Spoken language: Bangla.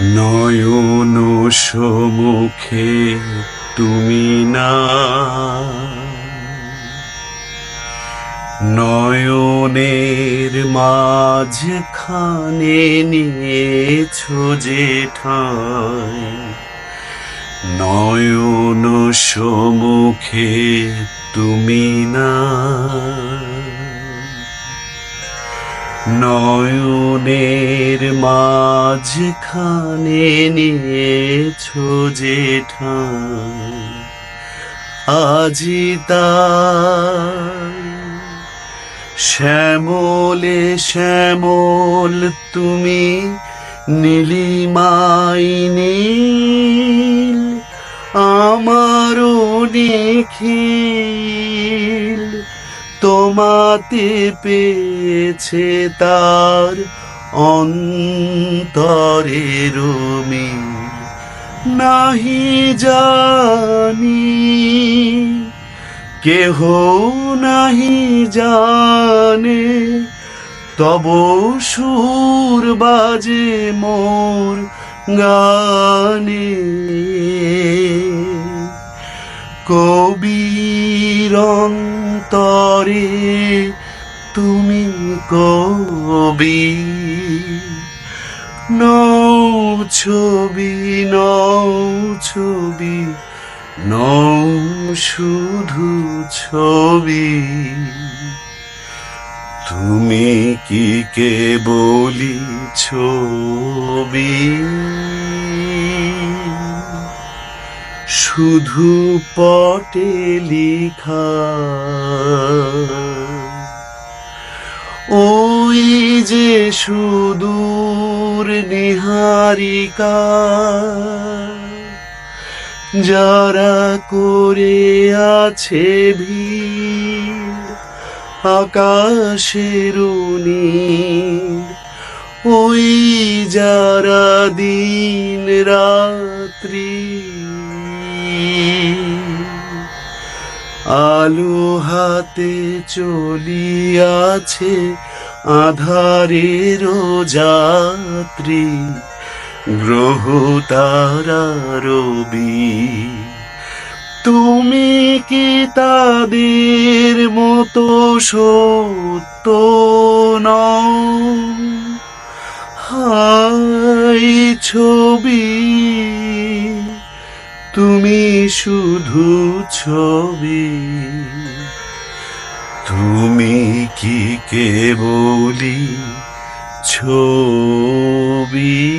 নয়ন সমুখে তুমি না। নয়নের মাঝখানে নিয়েছো যে নয়ন সমুখে তুমি না। নয়নের মাঝখানে নিয়েছো ঠাঁই আজি শ্যামলে শ্যামল তুমি নীলিমাই নীল আমারও নিখিল। তোমাতে পেয়েছে তার অন্তরের মিল নাহি জানি, কেহ নাহি জানে, তব সুর বাজে মোর গানে। কবির অন্তরে তুমি কবি। নৌ ছবি নৌ ছবি নৌ শুধু ছবি। তুমি কি কে বলি ছবি? শুধু পটে লিখা। ওই যে সুদূর নিহারিকা, যারা করে আছে ভিড় আকাশের ওই যারা দিন রাত্রি আলো হাতে চলিয়াছে আধারের যাত্রী, গ্রহ তারা তুমি কি তাদের মতো সত্য নও? হাই ছবি তুমি শুধু ছবি। তুমি কি কে বলি ছবি?